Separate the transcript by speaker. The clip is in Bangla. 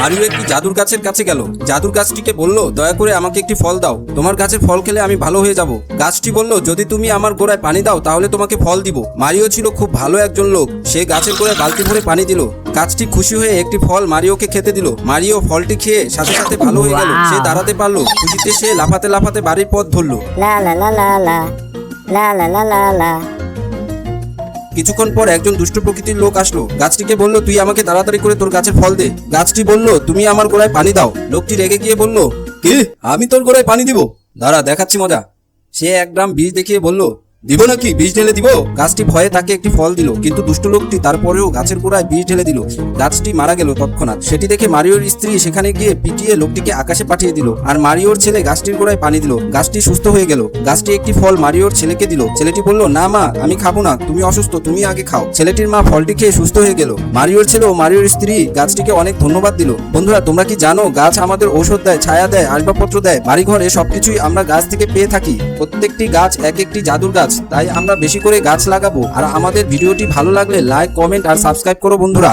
Speaker 1: মারিও একটি জাদুর গাছের কাছে গেল। জাদুর গাছটিকে বলল দয়া করে আমাকে একটি ফল দাও। তোমার গাছের ফল খেলে আমি ভালো হয়ে যাব। গাছটি বলল যদি তুমি আমার গোড়ায় পানি দাও তাহলে তোমাকে ফল দিব। মারিও ছিল খুব ভালো একজন লোক। সে গাছের গোড়ায় বালতি ভরে পানি দিল। গাছটি খুশি হয়ে একটি ফল মারিওকে খেতে দিল। মারিও ফলটি খেয়ে সাথে সাথে ভালো হয়ে গেল। সে দাঁড়াতে পারল। খুশিতে সে লাফাতে লাফাতে বাড়ির পথ ধরলো।
Speaker 2: লা লা লা লা লা। লা লা লা লা লা।
Speaker 1: কিছুক্ষণ পর একজন দুষ্ট প্রকৃতির লোক আসলো। গাছটিকে বলল, তুই আমাকে তাড়াতাড়ি করে তোর গাছের ফল দে। গাছটি বলল, তুমি আমার গোড়ায় পানি দাও। লোকটি রেগে গিয়ে বলল, কি? আমি তোর গোড়ায় পানি দিব? দাঁড়া, দেখাচ্ছি মজা। সে এক গ্রাম বীজ দেখিয়ে বলল দিব নাকি? বীজ ঢেলে দিব? গাছটি ভয়ে তাকে একটি ফল দিল, কিন্তু দুষ্ট লোকটি তারপরেও গাছের গোড়ায় বীজ ঢেলে দিল। গাছটি মারা গেল তৎক্ষণাৎ। সেটি দেখে মারিওর স্ত্রী সেখানে গিয়ে পিটিয়ে লোকটিকে আকাশে পাঠিয়ে দিল আর মারিওর ছেলে গাছটির গোড়ায় পানি দিল। গাছটি সুস্থ হয়ে গেল। গাছটি একটি ফল মারিওর ছেলেকে দিল। ছেলেটি বলল, না মা, আমি খাব না। তুমি অসুস্থ, তুমি আগে খাও। ছেলেটির মা ফলটি খেয়ে সুস্থ হয়ে গেল। মারিওর ছেলে ও মারিওর স্ত্রী গাছটিকে অনেক ধন্যবাদ দিল। বন্ধুরা, তোমরা কি জানো, গাছ আমাদের ঔষধ দেয়, ছায়া দেয়, আসবাবপত্র দেয়, বাড়িঘরে সবকিছুই আমরা গাছ থেকে পেয়ে থাকি। প্রত্যেকটি গাছ এক একটি জাদুর গাছ। তাই আমরা বেশি করে গাছ লাগাবো। আর আমাদের ভিডিওটি ভালো লাগলে লাইক কমেন্ট আর সাবস্ক্রাইব করো বন্ধুরা।